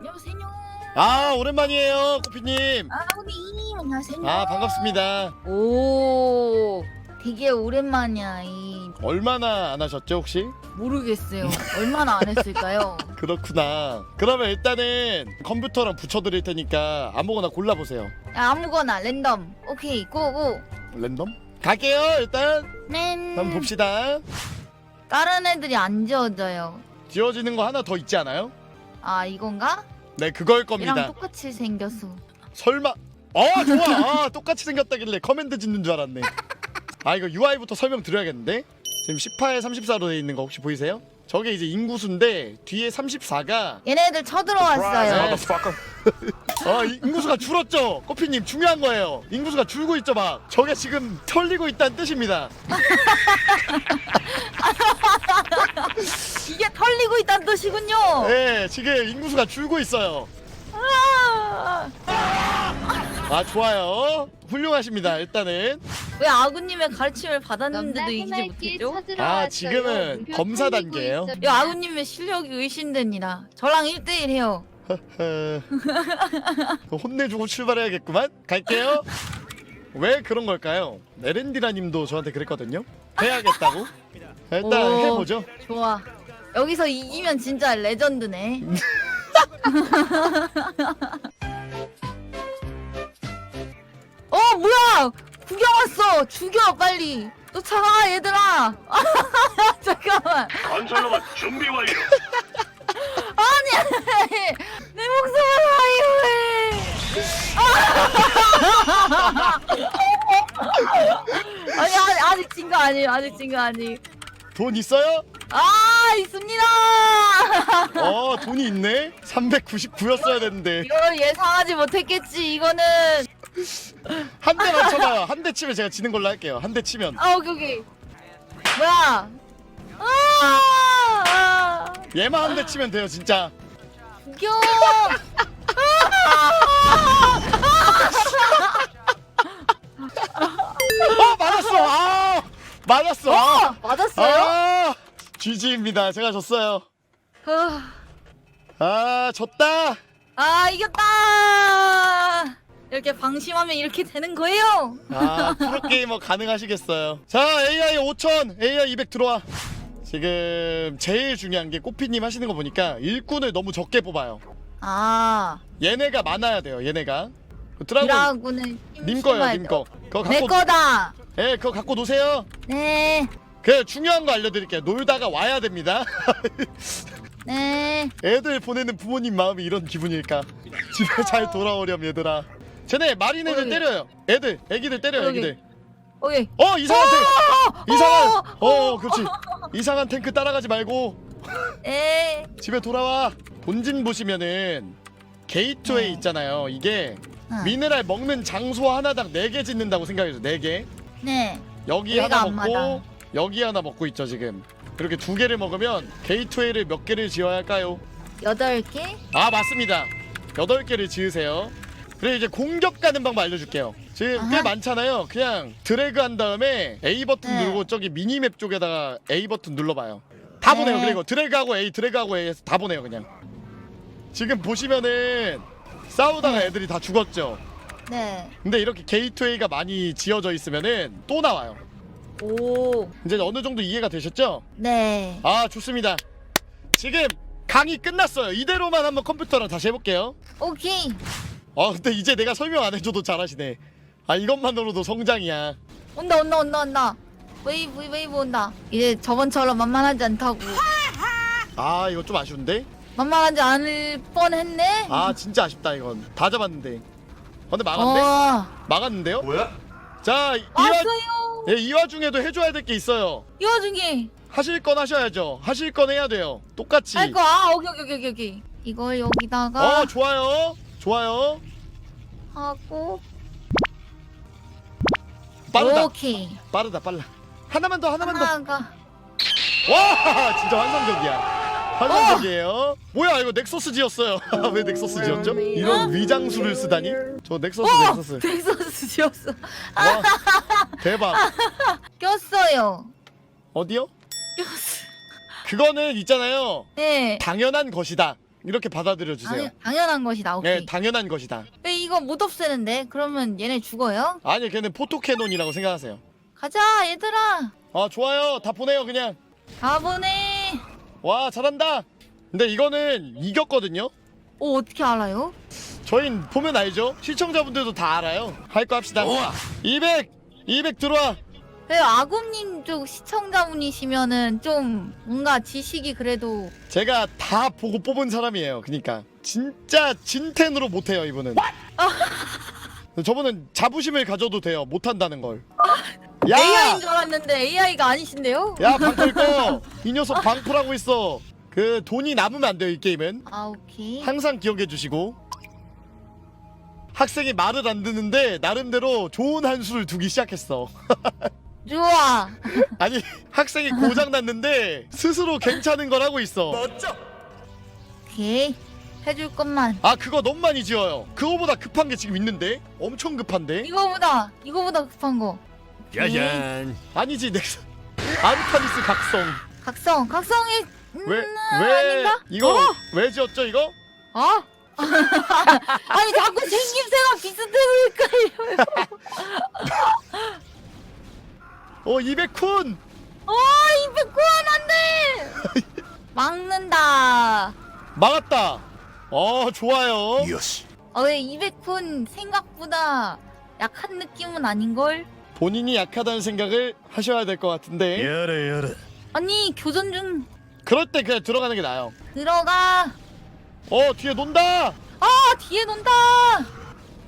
안녕하세요. 아 오랜만이에요 코피님 아우님 안녕하세요. 아 반갑습니다 오, 되게 오랜만이야. 이 얼마나 안 하셨죠 혹시? 모르겠어요. 얼마나 안 했을까요? 그렇구나 그러면 일단은 컴퓨터랑 붙여드릴 테니까 아무거나 골라보세요 야, 아무거나 랜덤. 오케이, 고고. 랜덤? 갈게요 일단 네. 한번 봅시다 다른 애들이 안 지워져요. 지워지는 거 하나 더 있지 않아요? 아 이건가? 네 그걸 얘랑 겁니다 똑같이 생겼어. 설마 어 좋아 아 똑같이 생겼다길래 커맨드 짓는 줄 알았네 아 이거 UI부터 설명드려야겠는데 지금 18에 34로 돼 있는 거 혹시 보이세요? 저게 이제 인구수인데 뒤에 34가 얘네들 쳐들어왔어요. 어 인구수가 줄었죠 커피님 중요한 거예요 인구수가 줄고 있죠 막 저게 지금 털리고 있다는 뜻입니다 이게 털리고 있다는 뜻이군요. 네 지금 인구수가 줄고 있어요 아, 아 좋아요 훌륭하십니다 일단은 왜 아구님의 가르침을 받았는데도 이기지 못했죠? 아, 지금은 검사 단계예요? 이 아구님의 실력이 의심됩니다. 저랑 1대1 해요. 어, 혼내주고 출발해야겠구만 갈게요 왜 그런 걸까요? 에렌디라 님도 저한테 그랬거든요 해야겠다고 일단 오. 해보죠 좋아. 여기서 이기면 진짜 레전드네. 어 뭐야? 구경 왔어. 죽여 빨리. 쫓아가 얘들아. 잠깐만. 건설로만 준비 완료. 내 목숨을 사유해. 아니 아직 아직 진 거 아니에요. 아직 진 거 아니. 돈 있어요? 아 있습니다. 어 돈이 있네 399였어야 되는데 이걸 예상하지 못했겠지. 이거는 한 대만 쳐봐요 한 대 치면 제가 지는 걸로 할게요 한 대 치면 아 오케이 오케이. 뭐야? 아, 아 얘만 한 대 치면 돼요 진짜 죽여. 어 맞았어. 아 맞았어. 아, 어 맞았어요? 아 GG입니다. 제가 졌어요. 아, 아 졌다. 아 이겼다. 이렇게 방심하면 이렇게 되는 거예요. 아 프로 게이머 가능하시겠어요? 자 AI 5000 AI 200 들어와 지금 제일 중요한 게 꼬피님 하시는 거 보니까 일꾼을 너무 적게 뽑아요. 아. 얘네가 많아야 돼요 얘네가. 그 드라곤 드라군은 님 거예요 님거. 그거 내 갖고 거다. 예 그거 갖고 노세요. 네, 그 중요한 거 알려드릴게요. 놀다가 와야 됩니다. 네. 애들 보내는 부모님 마음이 이런 기분일까? 집에 잘 돌아오렴 얘들아. 쟤네 마린애들 어이. 때려요. 애들 애기들 때려요 여기. 애기들. 오케이. 어 이상한 탱크 이상한. 어, 어 그렇지 이상한 탱크 따라가지 말고 네. 집에 돌아와 본진 보시면은 게이트웨이 네. 있잖아요 이게 응. 미네랄 먹는 장소 하나당 4개 짓는다고 생각해줘 4개 네. 여기 하나 먹고 앞마당. 여기 하나 먹고 있죠 지금 그렇게 두 개를 먹으면 게이트웨이를 몇 개를 지어야 할까요? 여덟 개. 아 맞습니다 여덟 개를 지으세요 그리고 이제 공격 가는 방법 알려줄게요 지금 꽤 아하. 많잖아요 그냥 드래그 한 다음에 A 버튼 네. 누르고 저기 미니맵 쪽에다가 A 버튼 눌러봐요 다 네. 보내요 그리고 드래그하고 A 드래그하고 A 해서 다 보내요 그냥 지금 보시면은 싸우다가 네. 애들이 다 죽었죠 네. 근데 이렇게 게이트웨이가 많이 지어져 있으면은 또 나와요 오. 이제 어느 정도 이해가 되셨죠? 네. 아 좋습니다 지금 강의 끝났어요 이대로만 한번 컴퓨터랑 다시 해볼게요 오케이. 아 근데 이제 내가 설명 안 해줘도 잘하시네 아 이것만으로도 성장이야 온다 온다 온다 온다. 웨이브 웨이브 온다. 이제 저번처럼 만만하지 않다고. 아 이거 좀 아쉬운데 만만하지 않을 뻔했네. 아 진짜 아쉽다 이건 다 잡았는데 어, 근데 막았네 어. 막았는데요 뭐야? 자 이, 와, 왔어요. 예, 이 와중에도 해줘야 될 게 있어요 이 와중에 하실 건 하셔야죠 하실 건 해야 돼요 똑같이 할 거. 아 오케이 오케이 오케이 오케이. 이걸 여기다가 어 좋아요 좋아요. 하고 빠르다. 오케이. 빠르다 빨라. 하나만 더 하나만 더. 하나가. 와 진짜 환상적이야. 환상적이에요. 뭐야 이거 넥서스 지었어요. 왜 넥서스 지었죠? 이런 위장수를 쓰다니? 저 넥서스 어! 넥서스. 텍사스 지었어. 와 대박. 꼈어요. 어디요? 꼈어. 그거는 있잖아요. 네. 당연한 것이다 이렇게 받아들여 주세요. 당연, 당연한 것이다. 오케이. 네, 당연한 것이다. 근데 이거 못 없애는데 그러면 얘네 죽어요? 아니, 걔는 포토캐논이라고 생각하세요. 가자 얘들아. 아, 좋아요. 다 보내요, 그냥. 가보네. 와, 잘한다. 근데 이거는 이겼거든요. 오 어떻게 알아요? 저흰 보면 알죠? 시청자분들도 다 알아요. 할 거 합시다. 200! 200 들어와. 그 아곰님 쪽 시청자분이시면은 좀 뭔가 지식이 그래도 제가 다 보고 뽑은 사람이에요. 그니까 진짜 진텐으로 못해요 이분은. 저분은 자부심을 가져도 돼요. 못한다는 걸. 야, AI인 줄 알았는데 AI가 아니신데요? 야 방풀 꺼. 이 녀석 방풀하고 있어. 그 돈이 남으면 안 돼요 이 게임은. 아 오케이. 항상 기억해 주시고. 학생이 말을 안 듣는데 나름대로 좋은 한 수를 두기 시작했어. 좋아. 아니 학생이 고장 났는데 스스로 괜찮은 걸 하고 있어. 오케이. 해줄 것만. 아 그거 너무 많이 지어요. 그거보다 급한 게 지금 있는데 엄청 급한데. 이거보다 이거보다 급한 거. 짜잔. 아니지 넥슨. 아르타니스 각성. 각성. 각성이 음, 왜 왜 아닌가? 이거 어? 왜 지었죠 이거? 어? 아니 자꾸 생김새가 비슷해 보일까요? 어 200쿤. 어, 209원 안 돼! 막는다. 막았다. 어 좋아요. 요시. 어, 왜 200푼 생각보다 약한 느낌은 아닌걸? 본인이 약하다는 생각을 하셔야 될 것 같은데. 열어. 아니, 교전 중 그럴 때 그냥 들어가는 게 나아요. 들어가. 어 뒤에 논다. 아, 뒤에 논다.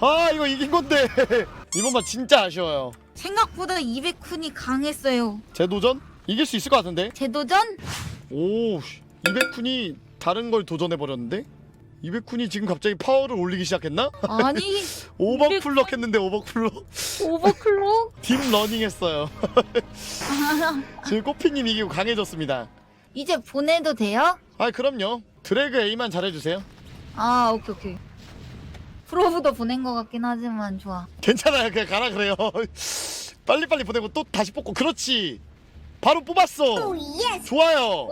아 이거 이긴 건데. 이번만 진짜 아쉬워요. 생각보다 200푼이 강했어요. 재도전 이길 수 있을 것 같은데. 재도전? 오 200쿤이 다른 걸 도전해 버렸는데. 200쿤이 지금 갑자기 파워를 올리기 시작했나? 아니, 오버클럭 했는데 오버클럭 오버클럭? 딥 러닝 했어요 지금 꼬피님 이기고 강해졌습니다 이제 보내도 돼요? 아 그럼요 드래그 A만 잘해주세요 아, 오케이, 오케이. 프로브도 보낸 것 같긴 하지만 좋아. 괜찮아요. 그냥 가라 그래요. 빨리빨리 보내고 또 다시 뽑고. 그렇지. 바로 뽑았어. 좋아요.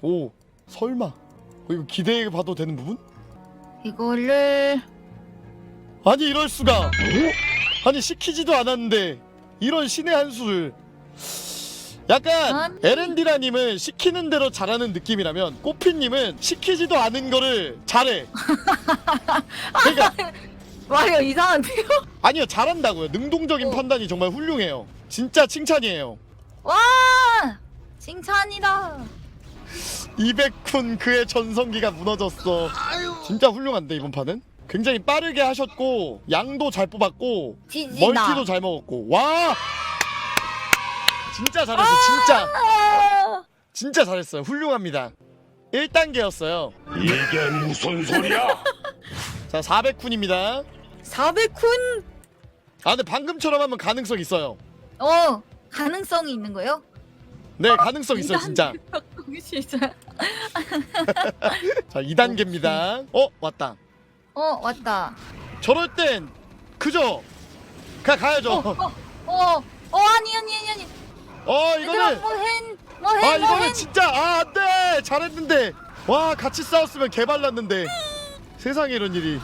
오, 오 설마. 어, 이거 기대해 봐도 되는 부분? 이거를 아니 이럴 수가. 아니 시키지도 않았는데. 이런 신의 한 수를 약간 아니. 에렌디라님은 시키는 대로 잘하는 느낌이라면 꼬피님은 시키지도 않은 거를 잘해. 그러니까 와요 이상한데요? 아니요 잘한다고요. 능동적인 어. 판단이 정말 훌륭해요. 진짜 칭찬이에요. 와! 칭찬이다. 200쿤 그의 전성기가 무너졌어. 진짜 훌륭한데 이번 판은? 굉장히 빠르게 하셨고 양도 잘 뽑았고 지지다. 멀티도 잘 먹었고. 와 진짜 잘했어 진짜. 아, 진짜 잘했어요. 훌륭합니다. 1단계였어요. 이게 무슨 소리야? 자 400쿤입니다. 400쿤? 아 근데 방금처럼 하면 가능성 있어요. 어 가능성이 있는 거요? 네 가능성 있어요 진짜. 진짜 자 2단계입니다. 어 왔다. 어 왔다. 저럴 땐 그죠? 그냥 가야죠. 어, 어어 어, 아니 아니 아니 아니 얘들아 이거는 뭐hen 아 뭐hen 이거는 진짜 아 안돼! 잘했는데. 와 같이 싸웠으면 개발랐는데. 세상에 이런 일이.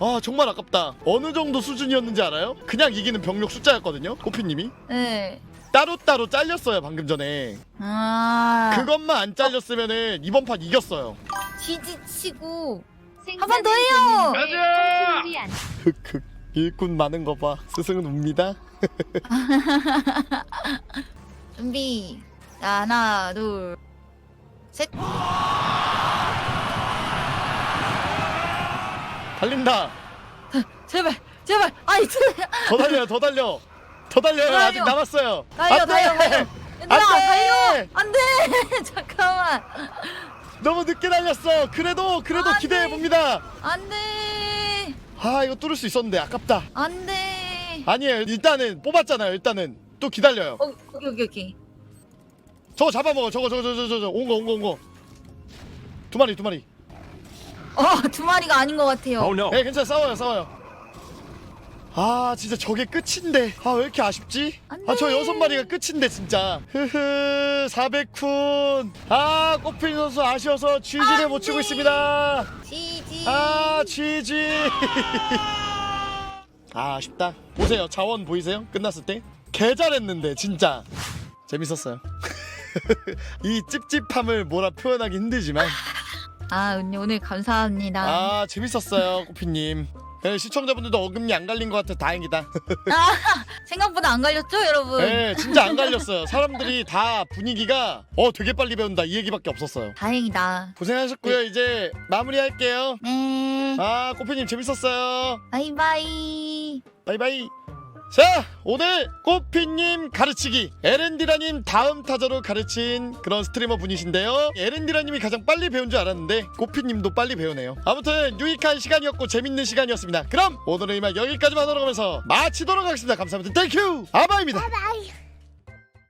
아 정말 아깝다. 어느 정도 수준이었는지 알아요? 그냥 이기는 병력 숫자였거든요 코피님이. 네. 따로따로 잘렸어요 방금 전에. 아. 그것만 안 잘렸으면은 이번 판 이겼어요. 지지치고 한 번 더 해요! 가자! 흑흑. 일꾼 많은 거봐. 스승은 웁니다 준비. 자, 하나 둘 셋. 달린다. 제발 제발. 아이 제발. 더 달려요 더 달려. 더 달려요. 달려. 아직 남았어요. 달려 안 돼! 달려 달려. 얘들아 안 돼! 달려! 안돼! 잠깐만. 너무 늦게 달렸어. 그래도 그래도 안 기대해 돼. 봅니다. 안돼! 아 이거 뚫을 수 있었는데 아깝다. 안돼! 아니에요. 일단은 뽑았잖아요 일단은 또 기다려요. 어, 오케이 오케이 오케이. 저거 잡아먹어. 저거 저거 저거 저거 온 거 온 거 온 거. 두 마리 두 마리. 어두 마리가 아닌 것 같아요. Oh no. 네 괜찮아 싸워요 싸워요. 아 진짜 저게 끝인데. 아 왜 이렇게 아쉽지? 안아저 돼. 여섯 마리가 끝인데 진짜. 흐흐 400쿤 아 꽃핀 선수 아쉬워서 GG를 못 치고 있습니다. 지지. 아 GG 아 아쉽다. 보세요. 자원 보이세요? 끝났을 때? 개 잘했는데 진짜. 재밌었어요. 이 찝찝함을 뭐라 표현하기 힘들지만. 아 언니 오늘 감사합니다. 아 재밌었어요 꼬피님. 네, 시청자분들도 어금니 안 갈린 것 같아 다행이다. 아, 생각보다 안 갈렸죠 여러분? 네 진짜 안 갈렸어요. 사람들이 다 분위기가 어 되게 빨리 배운다. 이 얘기밖에 없었어요. 다행이다. 고생하셨고요. 이제 마무리할게요. 네. 아 꼬피님 재밌었어요. 바이바이. 바이바이 자 오늘 꼬피님 가르치기 에렌디라님 다음 타자로 가르친 그런 스트리머 분이신데요. 에렌디라님이 가장 빨리 배운 줄 알았는데 꼬피님도 빨리 배우네요. 아무튼 유익한 시간이었고 재밌는 시간이었습니다. 그럼 오늘은 이만 여기까지만 하러 가면서 마치도록 하겠습니다. 감사합니다. 땡큐 아바입니다. 바이.